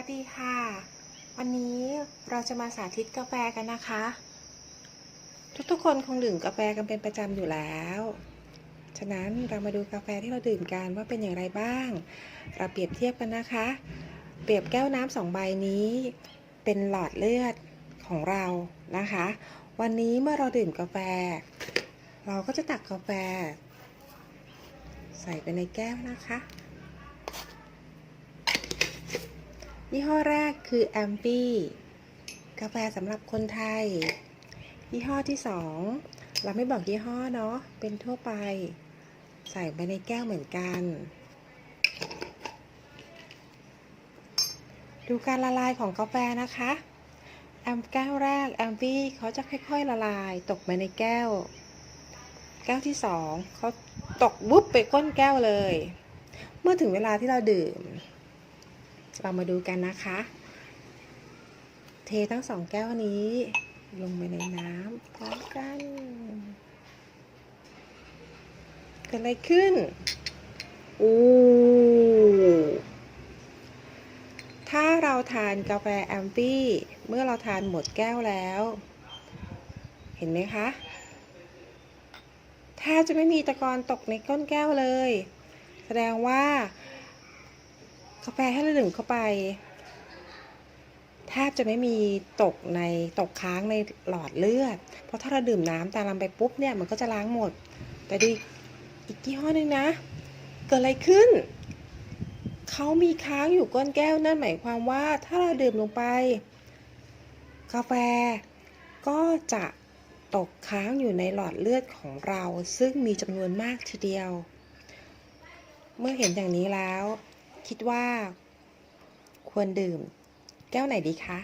วัสดีค่ะ วันนี้เราจะมาสาธิตกาแฟกันนะคะ ทุกๆคนคงดื่มกาแฟกันเป็นประจำอยู่แล้ว ฉะนั้นเรามาดูกาแฟที่เราดื่มกันว่าเป็นอย่างไรบ้าง เราเปรียบเทียบกันนะคะ เปรียบแก้วน้ำสองใบนี้ เป็นหลอดเลือดของเรานะคะ วันนี้เมื่อเราดื่มกาแฟ เราก็จะตักกาแฟ ใส่ไปในแก้วนะคะ ยี่ห้อแรกคือแอมปี้กาแฟสำหรับคนไทย ยี่ห้อที่สองเราไม่บอกยี่ห้อเนาะเป็นทั่วไป ใส่ไปในแก้วเหมือนกัน ดูการละลายของกาแฟนะคะแอมแก้วแรกแอมปี้เขาจะค่อย ๆ ละลาย ตกไปในแก้ว แก้วที่สองเขาตกวุบไปก้นแก้วเลย เมื่อถึงเวลาที่เราดื่ม เรามาดูกันนะคะ เททั้งสองแก้วนี้ ลงไปในน้ำพร้อมกันเกิดอะไรขึ้นอู้ถ้าเราทานกาแฟแอมปี้เมื่อเราทานหมดแก้วแล้ว เห็นไหมคะแทบจะไม่มีตะกอนตกในก้นแก้วเลย แสดงว่า กาแฟให้เราดื่มเข้าไปแทบจะไม่มีตกในตกค้างในหลอดเลือด เพราะถ้าเราดื่มน้ำตามลำไปปุ๊บเนี่ยมันก็จะล้างหมด แต่ดูอีกยี่ห้อหนึ่งนะ เกิดอะไรขึ้น เขามีค้างอยู่ก้นแก้วนั่นหมายความว่าถ้าเราดื่มลงไป กาแฟก็จะตกค้างอยู่ในหลอดเลือดของเรา ซึ่งมีจำนวนมากทีเดียว เมื่อเห็นอย่างนี้แล้ว คิดว่า ควรดื่ม แก้วไหนดีคะ